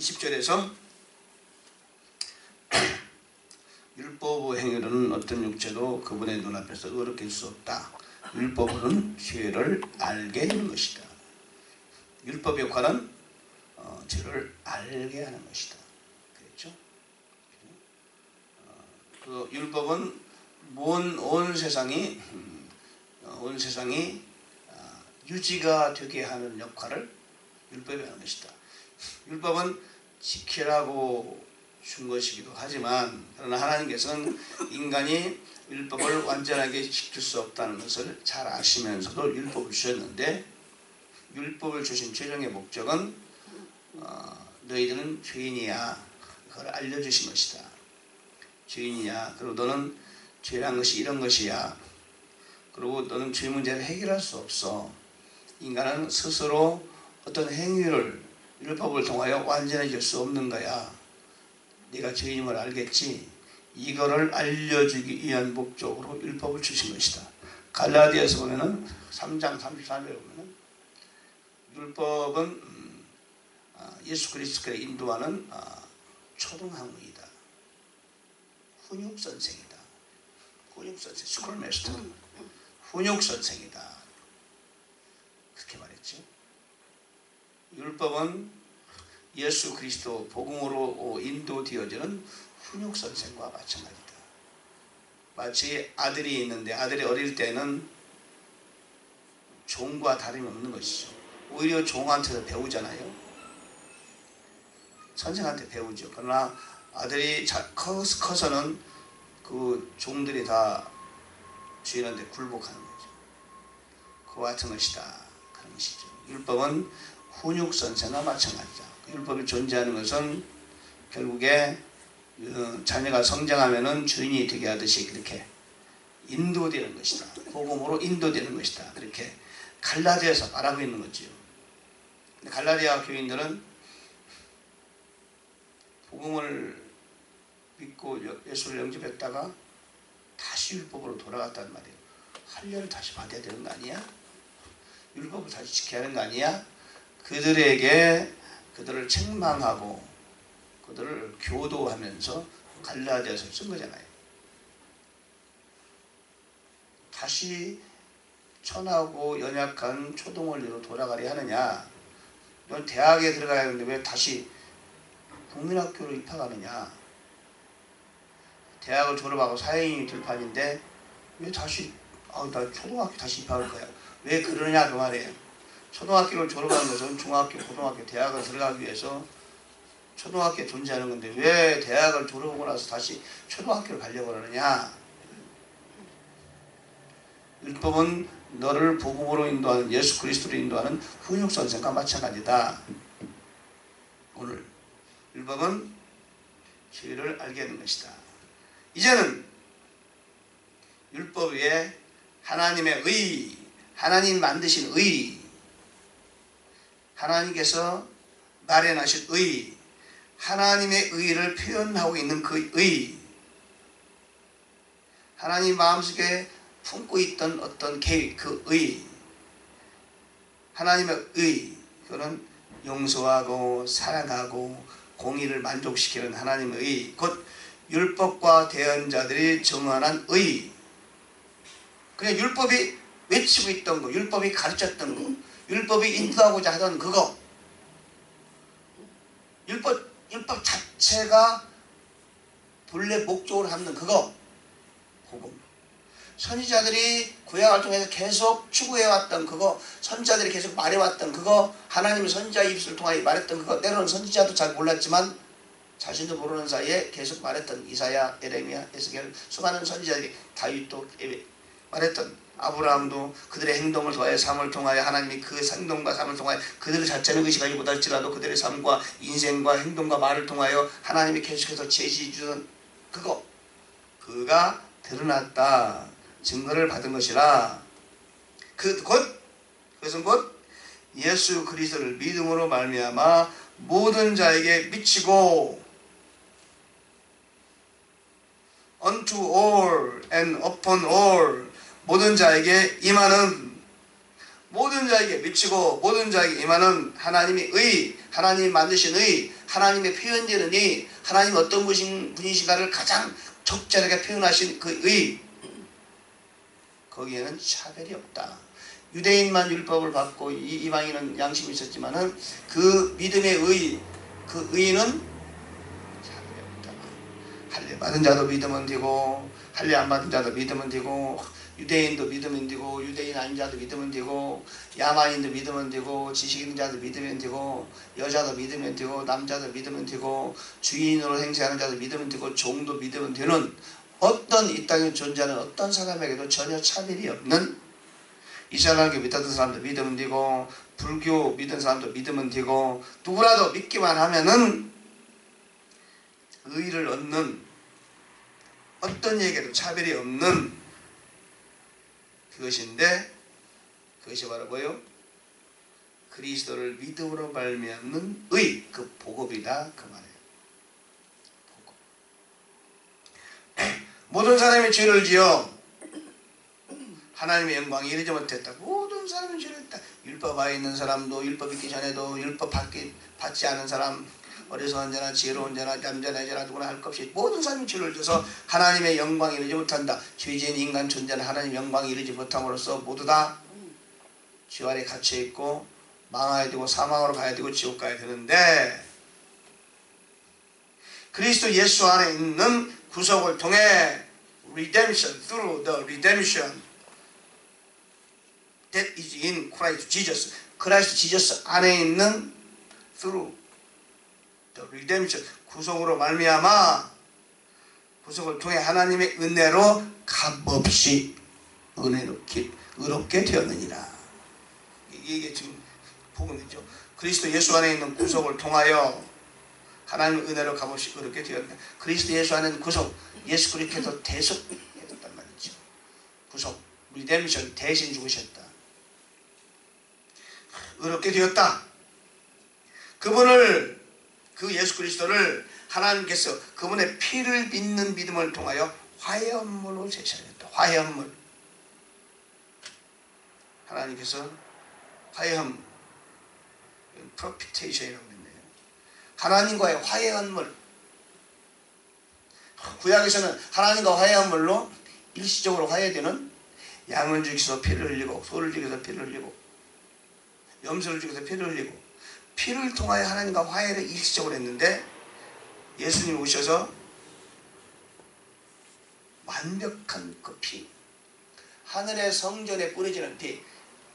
20절에서 율법의 행위로는 어떤 육체도 그분의 눈앞에서 의롭게 수 없다. 율법으로는 죄를 알게 하는 것이다. 율법의 역할은 어, 죄를 알게 하는 것이다. 그랬죠? 어, 그 율법은 온, 온 세상이 음, 어, 온 세상이 아, 유지가 되게 하는 역할을 율법이 하는 것이다. 율법은 지키라고 준 것이기도 하지만 그러나 하나님께서는 인간이 율법을 완전하게 지킬 수 없다는 것을 잘 아시면서도 율법을 주셨는데 율법을 주신 최종의 목적은 어, 너희들은 죄인이야. 그걸 알려주신 것이다. 죄인이야. 그리고 너는 죄란 것이 이런 것이야. 그리고 너는 죄 문제를 해결할 수 없어. 인간은 스스로 어떤 행위를 율법을 통하여 완전해질 수 없는 거야 네가 죄인임을 알겠지 이거를 알려주기 위한 목적으로 율법을 주신 것이다 갈라디아서 보면은 3장 33절에 보면은 율법은 음, 아, 예수 그리스도가 인도하는 아, 초등학문이다. 훈육 선생이다. 훈육 선생, 스쿨 메스터. 훈육 선생이다. 그렇게 말했죠. 율법은 예수 그리스도 복음으로 인도되어지는 훈육 선생과 마찬가지다. 마치 아들이 있는데 아들이 어릴 때는 종과 다름이 없는 것이죠. 오히려 종한테서 배우잖아요. 선생한테 배우죠. 그러나 아들이 커서는 그 종들이 다 주인한테 굴복하는 거죠. 그와 같은 것이다. 그런 것이죠. 율법은 훈육 선생과 마찬가지다. 그 율법이 존재하는 것은 결국에 어, 자녀가 성장하면은 주인이 되게 하듯이 그렇게 인도되는 것이다. 복음으로 인도되는 것이다. 그렇게 갈라디아에서 말하고 있는 거지요. 갈라디아 교인들은 복음을 믿고 예수를 영접했다가 다시 율법으로 돌아갔단 말이에요. 할례를 다시 받아야 되는 거 아니야? 율법을 다시 지켜야 하는 거 아니야? 그들에게 그들을 책망하고 그들을 교도하면서 갈라디아서 쓴 거잖아요. 다시 천하고 연약한 초동원리로 돌아가려 하느냐? 넌 대학에 들어가야 하는데 왜 다시 국민학교로 입학하느냐? 대학을 졸업하고 사회인이 될 판인데 왜 다시 아, 나 초등학교 다시 입학할 거야? 왜 그러냐 그 말이에요. 초등학교를 졸업하는 것은 중학교, 고등학교, 대학을 들어가기 위해서 초등학교에 존재하는 건데 왜 대학을 졸업하고 나서 다시 초등학교를 가려고 그러느냐? 율법은 너를 복음으로 인도하는 예수 그리스도로 인도하는 훈육 선생과 마찬가지다. 오늘 율법은 죄를 알게 하는 것이다. 이제는 율법 위에 하나님의 의, 하나님 만드신 의, 하나님께서 마련하신 의, 하나님의 의를 표현하고 있는 그 의, 하나님 마음속에 품고 있던 어떤 계획, 그 의, 하나님의 의, 그는 용서하고 사랑하고 공의를 만족시키는 하나님의 의, 곧 율법과 대언자들이 정언한 의. 그냥 율법이 외치고 있던 거, 율법이 가르쳤던 거, 율법이 인도하고자 하던 그거. 율법, 율법 자체가 본래 목적으로 하는 그거. 복음. 선지자들이 구약 활동에서 계속 추구해왔던 그거, 선지자들이 계속 말해왔던 그거, 하나님이 선지자 입술을 통하여 말했던 그거, 때로는 선지자도 잘 몰랐지만 자신도 모르는 사이에 계속 말했던 이사야, 에레미야, 에스겔 수많은 선지자들이 다윗도 말했던 아브라함도 그들의 행동을 통하여 삶을 통하여 하나님이 그 행동과 삶을 통하여 그들 자체는 의식하지 못할지라도 그들의 삶과 인생과 행동과 말을 통하여 하나님이 계속해서 제시해 주는 그거 그가 드러났다. 증거를 받은 것이라. 그곧 그것은 곧 예수 그리스도를 믿음으로 말미암아 모든 자에게 미치고 unto all and upon all 모든 자에게 임하는 모든 자에게 미치고 모든 자에게 임하는 하나님의 의 하나님 만드신 의 하나님의 표현되는 이 하나님 어떤 분이신, 분이신가를 가장 적절하게 표현하신 그 의 거기에는 차별이 없다. 유대인만 율법을 받고 이- 이방인은 양심이 있었지만은 그 믿음의 의, 그 의는 차별이 없다. 할례 받은 자도 믿으면 되고 할례 안 받은 자도 믿으면 되고 유대인도 믿으면 되고 유대인 아닌 자도 믿으면 되고 야만인도 믿으면 되고 지식 있는 자도 믿으면 되고 여자도 믿으면 되고 남자도 믿으면 되고 주인으로 행세하는 자도 믿으면 되고 종도 믿으면 되는 어떤 이 땅에 존재하는 어떤 사람에게도 전혀 차별이 없는 이스라엘교 믿었던 사람도 믿으면 되고 불교 믿은 사람도 믿으면 되고 누구라도 믿기만 하면은 의를 얻는 어떤 얘기에도 차별이 없는 그것인데 그것이 바로 뭐요? 그리스도를 믿음으로 말미암는 의, 그 복업이다 그 말이에요. 복업. 모든 사람이 죄를 지어 하나님의 영광이 이르지 못했다. 모든 사람이 죄를 했다. 율법 아에 있는 사람도 율법 있기 전에도 율법 받기, 받지 않은 사람 어리석은 자나 지혜로운 자나 얌전한 자나 누구나 할 것 없이 모든 사람이 죄를 져서 하나님의 영광이 이르지 못한다. 죄지은 인간 존재는 하나님 영광이 이르지 못함으로써 모두 다 죄 아래 갇혀 있고 망하야 되고 사망으로 가야 되고 지옥 가야 되는데 그리스도 예수 안에 있는 구속을 통해 redemption through the redemption that is in Christ Jesus 크라이스트 지저스 안에 있는 through the redemption 구속으로 말미암아 구속을 통해 하나님의 은혜로 값없이 은혜롭게 의롭게 되었느니라. 이게 지금 복음이죠. 그리스도 예수 안에 있는 구속을 통하여 하나님의 은혜로 값없이 의롭게 되었다 그리스도 예수 안에 있는 구속 예수 그리스도 대속했단 말이죠. 구속 리뎀션 대신 죽으셨다. 의롭게 되었다. 그분을 그 예수 그리스도를 하나님께서 그분의 피를 믿는 믿음을 통하여 화해함물로 제시하셨다. 화해함물. 하나님께서 화해함, 프로피테이션이라고 했네요. 하나님과의 화해함물. 구약에서는 하나님과 화해함물로 일시적으로 화해되는 양을 죽여서 피를 흘리고 소를 죽여서 피를 흘리고 염소를 죽여서 피를 흘리고 피를 통하여 하나님과 화해를 일시적으로 했는데 예수님 오셔서 완벽한 그 피, 하늘의 성전에 뿌려지는 피,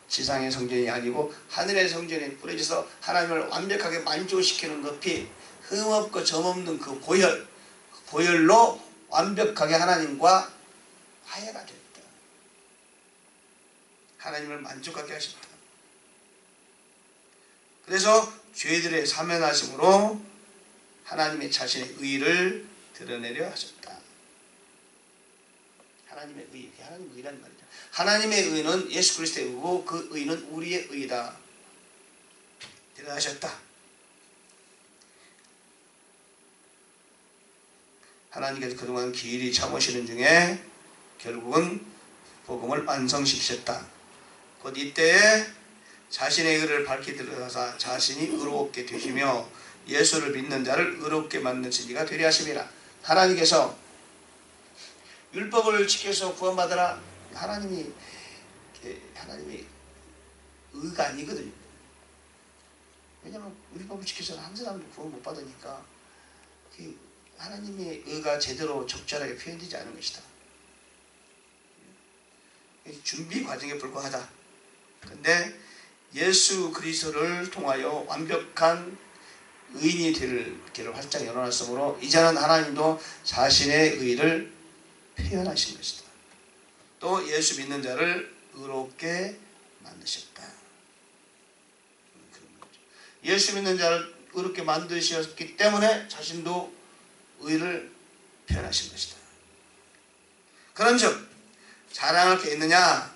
지상의 성전이 아니고 하늘의 성전에 뿌려져서 하나님을 완벽하게 만족시키는 그 피, 흠없고 점없는 그 보혈, 그 보혈로 완벽하게 하나님과 화해가 됐다. 하나님을 만족하게 하셨다. 그래서 죄들의 사면하심으로 하나님의 자신의 의를 드러내려 하셨다. 하나님의 의, 하나님의 의란 말이죠. 하나님의 의는 예수 그리스도의 의고 그 의는 우리의 의다. 드러나셨다. 하나님께서 그동안 길이 참으시는 중에 결국은 복음을 완성시키셨다. 곧 이때에 자신의 의를 밝히 드러나사 자신이 의롭게 되시며 예수를 믿는 자를 의롭게 만든 진리가 되려 하심이라. 하나님께서 율법을 지켜서 구원받으라. 하나님이 하나님이 의가 아니거든요. 왜냐하면 율법을 지켜서 한 사람도 구원 못 받으니까 그 하나님의 의가 제대로 적절하게 표현되지 않은 것이다. 준비 과정에 불과하다. 근데 예수 그리스도를 통하여 완벽한 의인이 될 길을 활짝 열어놨으므로 이제는 하나님도 자신의 의를 표현하신 것이다. 또 예수 믿는 자를 의롭게 만드셨다. 예수 믿는 자를 의롭게 만드셨기 때문에 자신도 의를 표현하신 것이다. 그런즉 자랑할 게 있느냐?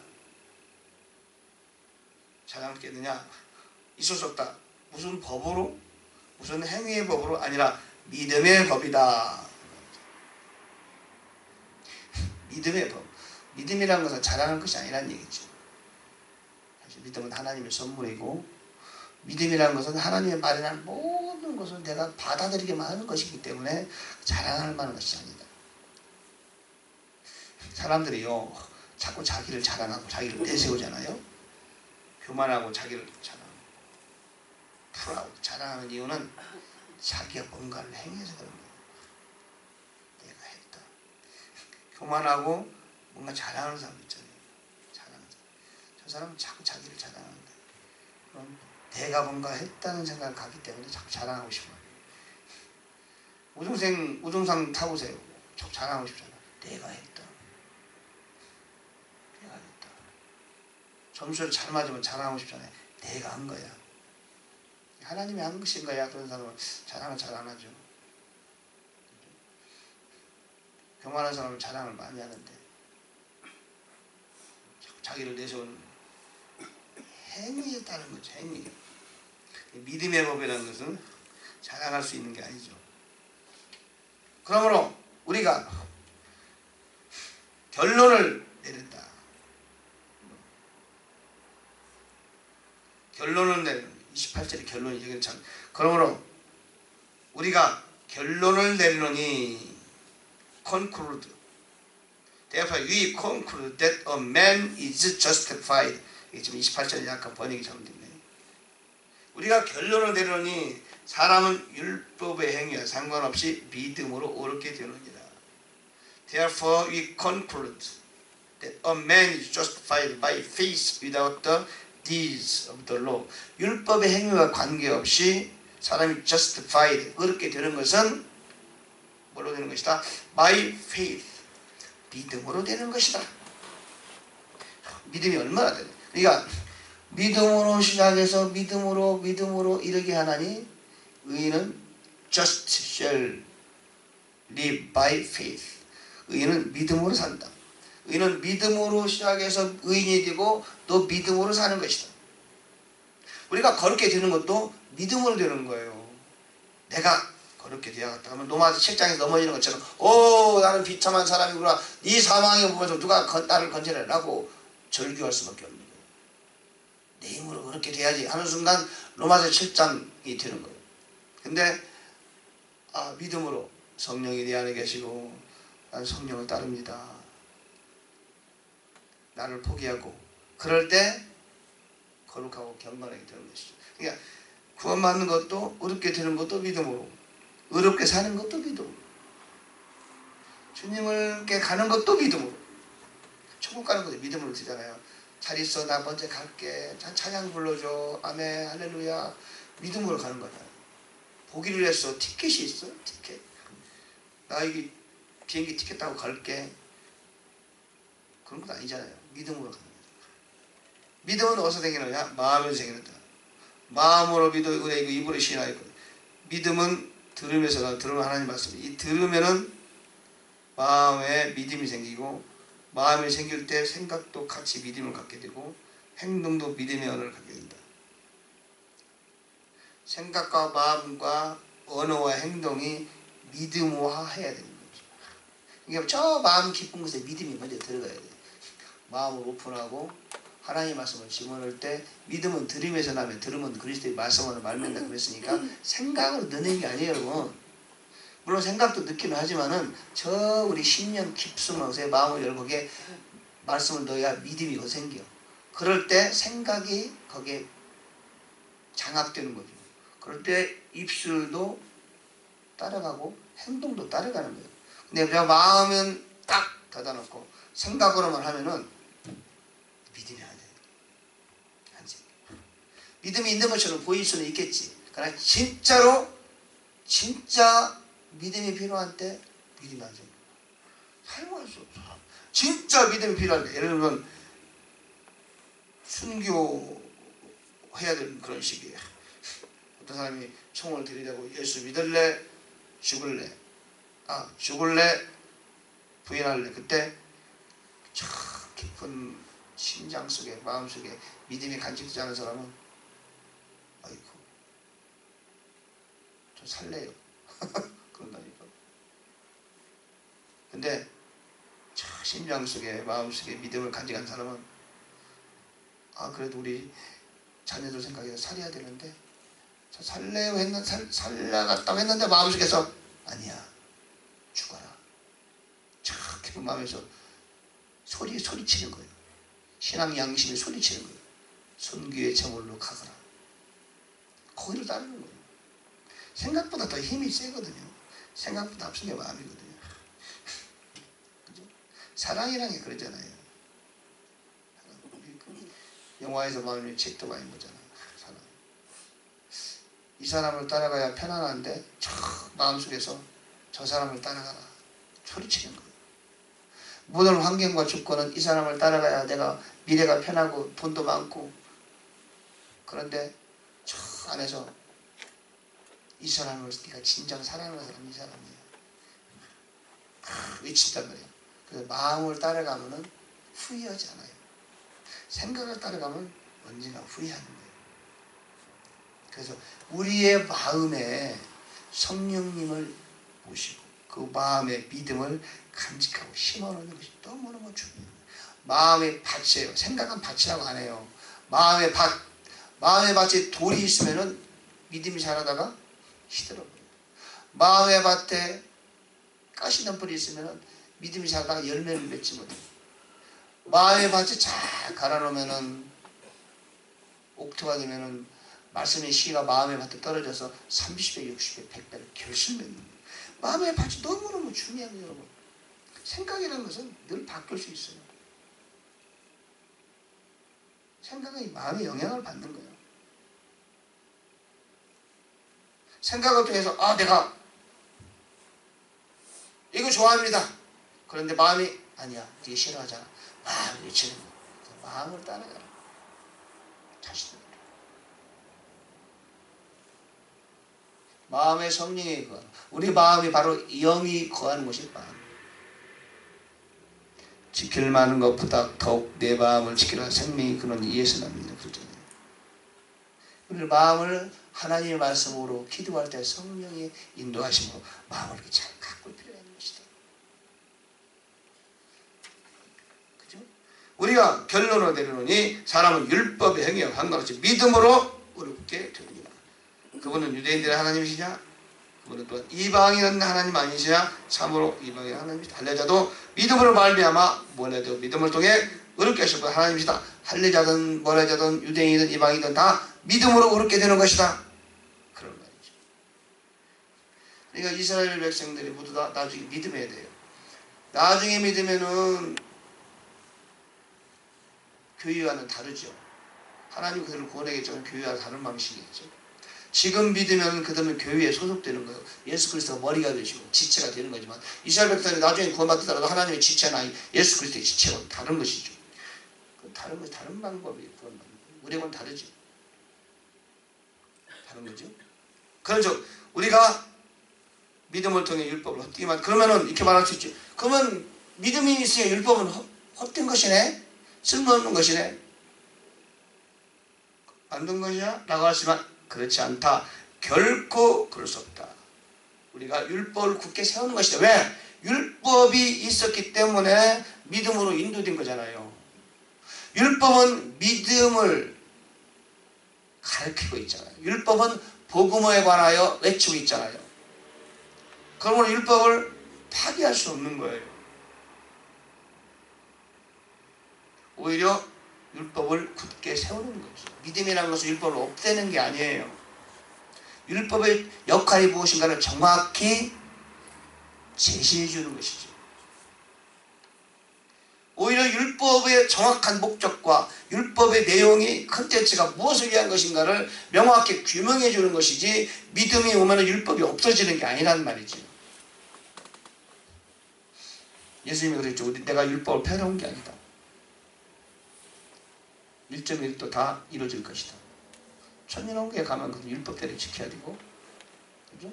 있느냐? 있을 수 없다. 무슨 법으로? 무슨 행위의 법으로 아니라 믿음의 법이다. 믿음의 법. 믿음이라는 것은 자랑할 것이 아니란 얘기죠. 사실 믿음은 하나님의 선물이고 믿음이라는 것은 하나님의 마련한 모든 것을 내가 받아들이게만 하는 것이기 때문에 자랑할 만한 것이 아니다. 사람들이요 자꾸 자기를 자랑하고 자기를 내세우잖아요. 교만하고 자기를 자랑, 프라우 자랑하는 이유는 자기가 뭔가를 행해서 그런 거예요. 내가 했다. 교만하고 뭔가 자랑하는 사람 있잖아요. 자랑하는 사람. 저 사람은 자꾸 자기를 자랑하는데 그럼 내가 뭔가 했다는 생각을 갖기 때문에 자꾸 자랑하고 싶어요. 우등생 우등상 타보세요. 자꾸 자랑하고 싶잖아. 내가 했다. 내가 했다. 점수를 잘 맞으면 자랑하고 싶잖아요. 내가 한 거야. 하나님이 한 것인 거야. 그런 사람은 자랑을 잘 안 하죠. 교만한 사람은 자랑을 많이 하는데 자기를 내세우는 행위에 따른 거죠. 행위. 믿음의 법이라는 것은 자랑할 수 있는 게 아니죠. 그러므로 우리가 결론을 내린다. 결론을 내리는 28절의 결론이 여기는 참 그러므로 우리가 결론을 내리노니 conclude therefore we conclude that a man is justified 이게 지금 28절에 약간 번역이 잘못됐네 우리가 결론을 내리노니 사람은 율법의 행위와 상관없이 믿음으로 옳게 되느니라 therefore we conclude that a man is justified by faith without the deeds of the law. 율법의 행위와 관계없이 사람이 justified, 그렇게 되는 것은 뭘로 되는 것이다? by faith, 믿음으로 되는 것이다. 믿음이 얼마나 되냐. 그러니까 믿음으로 시작해서 믿음으로 믿음으로 이르게 하나니 의인은 just shall live by faith. 의인은 믿음으로 산다. 의인은 믿음으로 시작해서 의인이 되고 또 믿음으로 사는 것이다. 우리가 거룩게 되는 것도 믿음으로 되는 거예요. 내가 거룩게 되어갔다 하면 노마드 책장에서 넘어지는 것처럼 오 나는 비참한 사람이구나 이 상황에 보면서 누가 건, 나를 건져내라고 절규할 수밖에 없는 거예요. 내 힘으로 그렇게 돼야지 하는 순간 로마서 7장이 되는 거예요. 근데 아 믿음으로 성령이 내 안에 계시고 난 성령을 따릅니다. 나를 포기하고 그럴 때 거룩하고 경건하게 되는 것이죠. 그러니까 구원받는 것도 어렵게 되는 것도 믿음으로 어렵게 사는 것도 믿음으로 주님을께 가는 것도 믿음으로 천국 가는 것도 믿음으로 되잖아요. 잘 있어 나 먼저 갈게 찬양 불러줘 아멘 할렐루야 믿음으로 가는 거잖아요. 보기를 했어 티켓이 있어 티켓 나 여기 비행기 티켓 타고 갈게 그런 건 아니잖아요. 믿음으로 가는 거죠. 믿음은 어디서 생기느냐? 마음에서 생기는다. 마음으로 믿어 은혜 이고 입으로 신하였고 믿음은 들으면서 나 들으면 하나님 말씀. 이 들으면은 마음에 믿음이 생기고 마음이 생길 때 생각도 같이 믿음을 갖게 되고 행동도 믿음의 언어를 갖게 된다. 생각과 마음과 언어와 행동이 믿음화해야 되는 거죠. 그러니까 저 마음 깊은 곳에 믿음이 먼저 들어가야 돼. 마음을 오픈하고 하나님의 말씀을 집어넣을 때 믿음은 들음에서 나면 들음은 그리스도의 말씀으로 말면다 그랬으니까 생각으로 넣는 게 아니에요 여러분. 물론 생각도 넣기는 하지만은 저 우리 신령 곳에 마음을 열고 거기에 말씀을 넣어야 믿음이 거 생겨. 그럴 때 생각이 거기에 장악되는 거죠. 그럴 때 입술도 따라가고 행동도 따라가는 거예요. 근데 우리가 마음은 딱 닫아놓고 생각으로만 하면은 믿음이 안 돼. 안 돼. 믿음이 있는 것처럼 보일 수는 있겠지. 그러나 진짜로 진짜 믿음이 필요한 때 믿음이 안 돼. 사용할 수 없어. 진짜 믿음이 필요할 때 예를 들면 순교 해야 되는 그런 시기에 어떤 사람이 총을 들이대고 예수 믿을래 죽을래 아 죽을래 부인할래 그때 참 깊은 심장 속에 마음 속에 믿음이 간직되지 않은 사람은 아이고 좀 살래요 그런다니까 근데 저 심장 속에 마음 속에 믿음을 간직한 사람은 아 그래도 우리 자녀들 생각해서 살해야 되는데 저 살래요 했는 살 살라갔다고 했는데 마음 속에서 아니야 죽어라. 저렇게 마음에서 소리 소리치는 거예요. 신앙 양심이 소리치는 거예요. 손귀의 제물로 가거라. 거기를 따르는 거예요. 생각보다 더 힘이 세거든요. 생각보다 앞선 게 마음이거든요. 그죠? 사랑이라는 게 그러잖아요. 영화에서 많이 책도 많이 보잖아요. 사랑. 이 사람을 따라가야 편안한데 저 마음속에서 저 사람을 따라가라 소리치는 거예요. 모든 환경과 조건은 이 사람을 따라가야 내가 미래가 편하고 돈도 많고 그런데 저 안에서 이 사람을 네가 진정 사랑하는 사람이 이 사람이야. 외친단 말이에요. 그래서 마음을 따라가면은 후회하지 않아요. 생각을 따라가면 언제나 후회하는 거예요. 그래서 우리의 마음에 성령님을 모시고 그 마음의 믿음을 간직하고 심어놓는 것이 너무너무 중요해요. 마음의 밭이에요. 생각은 밭이라고 안 해요. 마음의 밭, 마음의 밭에 돌이 있으면은 믿음이 자라다가 시들어버려요. 마음의 밭에 가시덤불이 있으면은 믿음이 자라다가 열매를 맺지 못해요. 마음의 밭에 잘 갈아놓으면은 옥토가 되면은 말씀의 시가 마음의 밭에 떨어져서 30배, 60배, 100배를 결실맺는 거예요. 마음의 밭이 너무너무 중요해요, 여러분. 생각이라는 것은 늘 바뀔 수 있어요. 생각은 마음의 영향을 받는 거예요. 생각을 통해서 아 내가 이거 좋아합니다. 그런데 마음이 아니야, 이게 싫어하잖아. 마음이 외치는 거야. 마음을 따라가라. 자신을. 마음의 성령이 거하 우리 마음이 바로 영이 거하는 곳이 마음. 지킬 만한 것보다 더욱 내 마음을 지키라 생명이 그는 이에서 납니다. 그러잖아요. 우리 마음을 하나님의 말씀으로 기도할 때 성령의 인도하심으로 마음을 이렇게 잘 가꿀 필요가 있는 것이다. 그죠? 우리가 결론을 내려놓으니 사람은 율법의 행위와 상관없이 믿음으로 어렵게 되느니라. 그분은 유대인들의 하나님이시냐? 그분은 또한 이방인 하나님 아니시냐? 참으로 이방인 하나님이시다. 할례자도 믿음으로 말미암아 뭐래도 믿음을 통해 어렵게 하실 분 하나님이시다. 할례자든 뭐래자든 유대인이든 이방이든 다 믿음으로 어렵게 되는 것이다. 그런 말이죠. 그러니까 이스라엘 백성들이 모두 다 나중에 믿음해야 돼요. 나중에 믿으면은 교회와는 다르죠. 하나님 그들을 구원하겠지만 교회와 다른 방식이겠죠. 지금 믿으면 그들은 교회에 소속되는 거예요. 예수 그리스도가 머리가 되시고 지체가 되는 거지만 이스라엘 백성이 나중에 구원받더라도 하나님의 지체는 아니 예수 그리스도의 지체와 다른 것이죠. 그 다른 것 다른 방법이 그런 방법. 우리하고는 다르죠. 다른 거죠. 그렇죠. 우리가 믿음을 통해 율법을 헛되기만 그러면은 이렇게 말할 수 있죠. 그러면 믿음이 있으니 율법은 헛, 헛된 것이네. 쓸모없는 것이네. 만든 것이야? 라고 하지만 그렇지 않다. 결코 그럴 수 없다. 우리가 율법을 굳게 세우는 것이다. 왜? 율법이 있었기 때문에 믿음으로 인도된 거잖아요. 율법은 믿음을 가르치고 있잖아요. 율법은 복음에 관하여 외치고 있잖아요. 그러므로 율법을 파기할 수 없는 거예요. 오히려 율법을 굳게 세우는 거죠. 믿음이라는 것은 율법을 없애는 게 아니에요. 율법의 역할이 무엇인가를 정확히 제시해 주는 것이죠. 오히려 율법의 정확한 목적과 율법의 내용이 컨텐츠가 무엇을 위한 것인가를 명확히 규명해 주는 것이지 믿음이 오면 율법이 없어지는 게 아니란 말이죠. 예수님이 그랬죠. 우리 내가 율법을 펴놓은 게 아니다. 1.1도 다 이루어질 것이다. 천년왕국에 가면 그 율법대로 지켜야 되고, 그죠?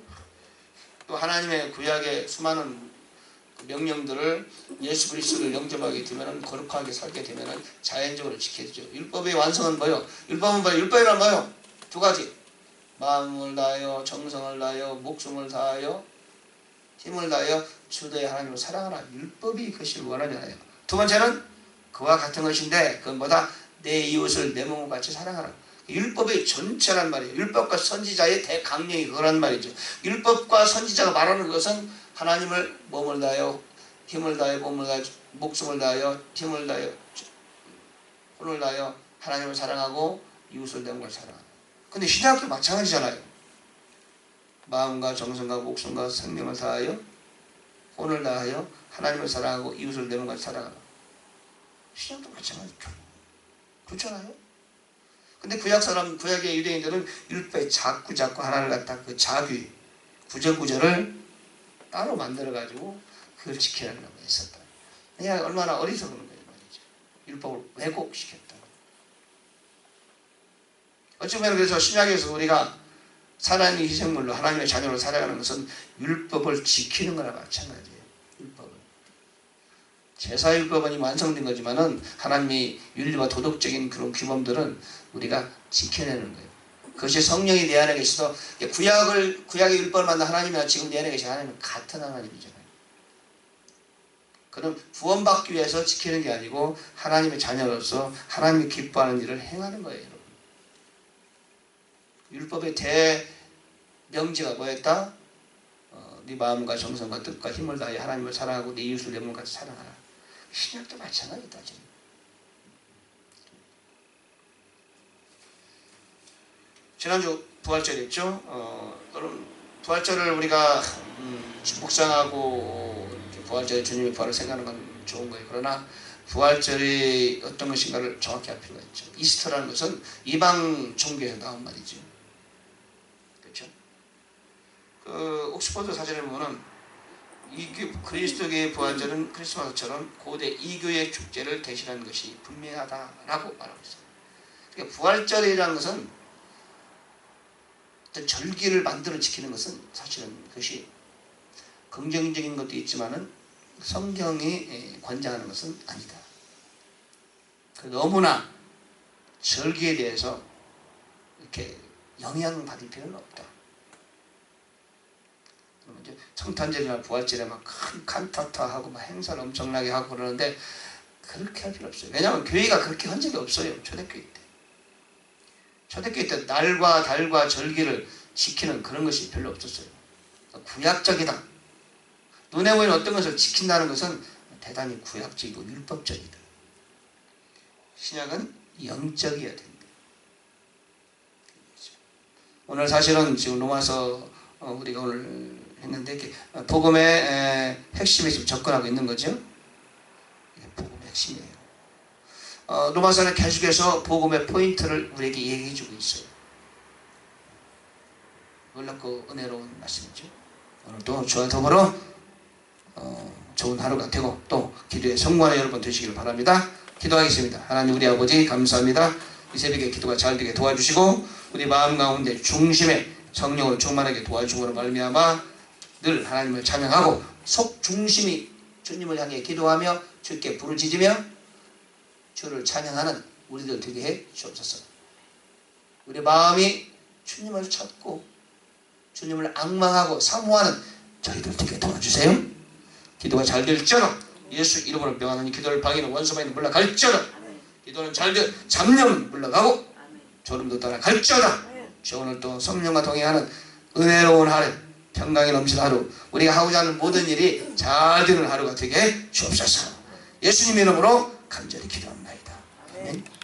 또 하나님의 구약의 수많은 그 명령들을 예수 그리스도를 영접하게 되면 거룩하게 살게 되면 자연적으로 지켜지죠. 율법의 완성은 뭐요? 율법은 뭐요? 율법이란 뭐요? 두 가지. 마음을 다하여 정성을 다하여 목숨을 다하여 힘을 다하여 주도의 하나님을 사랑하라. 율법이 그것을 원하잖아요. 두 번째는 그와 같은 것인데 그건 뭐다? 내 이웃을 내 몸과 같이 사랑하라. 율법의 전체란 말이에요. 율법과 선지자의 대강령이 그거란 말이죠. 율법과 선지자가 말하는 것은 하나님을 몸을 다하여 힘을 다하여 몸을 다하여 목숨을 다하여 힘을 다하여 혼을 다하여 하나님을 사랑하고 이웃을 내 몸을 사랑하는 근데 신약도 마찬가지잖아요. 마음과 정성과 목숨과 생명을 다하여 혼을 다하여 하나님을 사랑하고 이웃을 내 몸과 사랑하라. 신약도 마찬가지죠. 그렇잖아요. 근데 구약 사람, 구약의 유대인들은 율법에 자꾸 자꾸 하나를 갖다 그 자규, 구절구절을 따로 만들어가지고 그걸 지켜내려고 했었다. 내가 얼마나 어리석은 거예요, 말이죠. 율법을 왜곡시켰다. 어쩌면 그래서 신약에서 우리가 사람의 희생물로 하나님의 자녀로 살아가는 것은 율법을 지키는 거나 마찬가지예요. 이미 완성된 거지만은 하나님의 윤리와 도덕적인 그런 규범들은 우리가 지켜내는 거예요. 그것이 성령이 내 안에 계셔서 구약을 구약의 율법을 만든 하나님이나 지금 내 안에 계신 하나님은 같은 하나님이잖아요. 그럼 구원받기 위해서 지키는 게 아니고 하나님의 자녀로서 하나님이 기뻐하는 일을 행하는 거예요, 여러분. 율법의 대명제가 뭐였다? 어, 네 마음과 정성과 뜻과 힘을 다해 하나님을 사랑하고 네 이웃을 내 몸같이 사랑하라. 신약도 마찬가지다. 지난주 부활절이었죠. 어, 여러분 부활절을 우리가 음, 묵상하고 부활절 주님의 부활을 생각하는 건 좋은 거예요. 그러나 부활절이 어떤 것인가를 정확히 알 필요가 있죠. 이스터라는 것은 이방 종교에서 나온 말이죠. 그렇죠? 그 옥스퍼드 사전에 보면은 이교, 그리스도교의 부활절은 크리스마스처럼 고대 이교의 축제를 대신하는 것이 분명하다라고 말하고 있어요. 그러니까 부활절이라는 것은 어떤 절기를 만들어 지키는 것은 사실은 그것이 긍정적인 것도 있지만은 성경이 권장하는 것은 아니다. 그 너무나 절기에 대해서 이렇게 영향받을 필요는 없다. 이제 성탄절이나 부활절에 막 큰 칸타타하고 막 행사를 엄청나게 하고 그러는데 그렇게 할 필요 없어요. 왜냐하면 교회가 그렇게 한 적이 없어요. 초대교회 때. 초대교회 때 날과 달과 절기를 지키는 그런 것이 별로 없었어요. 구약적이다. 눈에 보이는 어떤 것을 지킨다는 것은 대단히 구약적이고 율법적이다. 신약은 영적이어야 됩니다. 오늘 사실은 지금 로마서 어, 우리가 오늘 했는데 복음의 핵심에 지금 접근하고 있는 거죠. 이게 복음의 핵심이에요. 어, 로마서는 계속해서 복음의 포인트를 우리에게 얘기해주고 있어요. 놀랍고 은혜로운 말씀이죠. 오늘도 저와 더불어 어, 좋은 하루가 되고 또 기도의 성공하는 여러분 되시기를 바랍니다. 기도하겠습니다. 하나님 우리 아버지 감사합니다. 이 새벽에 기도가 잘 되게 도와주시고 우리 마음 가운데 중심에 성령을 충만하게 도와주므로 말미암아 늘 하나님을 찬양하고 속 중심이 주님을 향해 기도하며 주께 부르짖으며 주를 찬양하는 우리들 되게 해 주옵소서. 우리 마음이 주님을 찾고 주님을 악망하고 사모하는 저희들 되게 도와주세요. 기도가 잘 될지어다 예수 이름으로 명하는 기도를 방해는 원수마이는 물러갈지어다 기도는 잘되 잡념은 물러가고 졸음도 떠나갈지어다 주 오늘 또 성령과 동행하는 은혜로운 하루 평강이 넘치는 하루 우리가 하고자 하는 모든 일이 잘 되는 하루가 되게 주옵소서 예수님 이름으로 간절히 기도합니다 아멘.